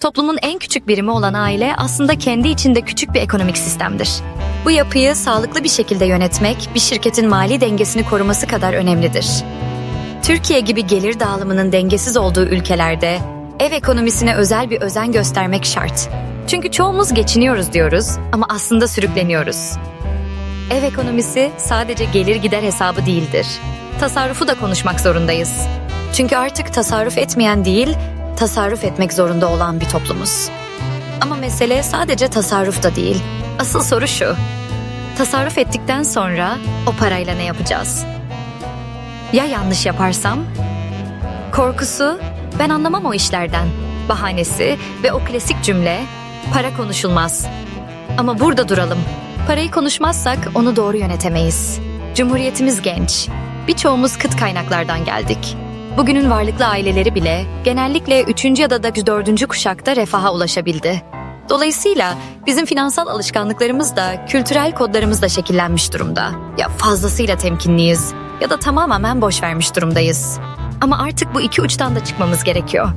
Toplumun en küçük birimi olan aile aslında kendi içinde küçük bir ekonomik sistemdir. Bu yapıyı sağlıklı bir şekilde yönetmek bir şirketin mali dengesini koruması kadar önemlidir. Türkiye gibi gelir dağılımının dengesiz olduğu ülkelerde ev ekonomisine özel bir özen göstermek şart. Çünkü çoğumuz geçiniyoruz diyoruz ama aslında sürükleniyoruz. Ev ekonomisi sadece gelir gider hesabı değildir. Tasarrufu da konuşmak zorundayız. Çünkü artık tasarruf etmeyen değil, tasarruf etmek zorunda olan bir toplumuz. Ama mesele sadece tasarruf da değil. Asıl soru şu. Tasarruf ettikten sonra o parayla ne yapacağız? Ya yanlış yaparsam? Korkusu, ben anlamam o işlerden. Bahanesi ve o klasik cümle, para konuşulmaz. Ama burada duralım. Parayı konuşmazsak onu doğru yönetemeyiz. Cumhuriyetimiz genç. Birçoğumuz kıt kaynaklardan geldik. Bugünün varlıklı aileleri bile genellikle 3. ya da 4. kuşakta refaha ulaşabildi. Dolayısıyla bizim finansal alışkanlıklarımız da kültürel kodlarımız da şekillenmiş durumda. Ya fazlasıyla temkinliyiz ya da tamamen boş vermiş durumdayız. Ama artık bu iki uçtan da çıkmamız gerekiyor.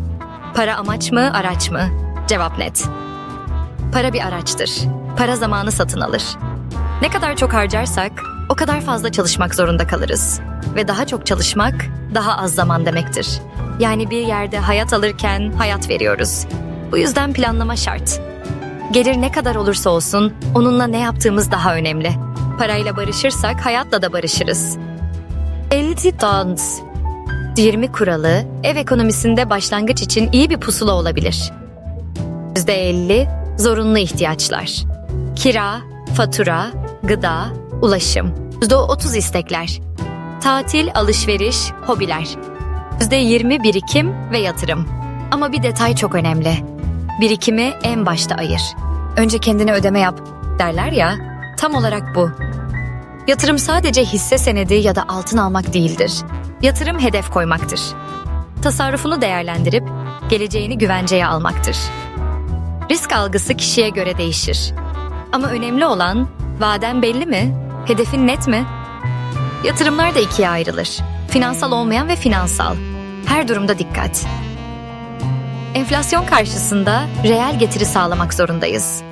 Para amaç mı, araç mı? Cevap net. Para bir araçtır. Para zamanı satın alır. Ne kadar çok harcarsak o kadar fazla çalışmak zorunda kalırız. Ve daha çok çalışmak daha az zaman demektir. Yani bir yerde hayat alırken hayat veriyoruz. Bu yüzden planlama şart. Gelir ne kadar olursa olsun onunla ne yaptığımız daha önemli. Parayla barışırsak hayatla da barışırız. 50 dons. 20 kuralı ev ekonomisinde başlangıç için iyi bir pusula olabilir. %50 zorunlu ihtiyaçlar. Kira, fatura, gıda, ulaşım. %30 istekler. Tatil, alışveriş, hobiler. %20 birikim ve yatırım. Ama bir detay çok önemli. Birikimi en başta ayır. Önce kendine ödeme yap derler ya. Tam olarak bu. Yatırım sadece hisse senedi ya da altın almak değildir. Yatırım hedef koymaktır. Tasarrufunu değerlendirip geleceğini güvenceye almaktır. Risk algısı kişiye göre değişir. Ama önemli olan vaden belli mi? Hedefin net mi? Yatırımlar da ikiye ayrılır. Finansal olmayan ve finansal. Her durumda dikkat. Enflasyon karşısında reel getiri sağlamak zorundayız.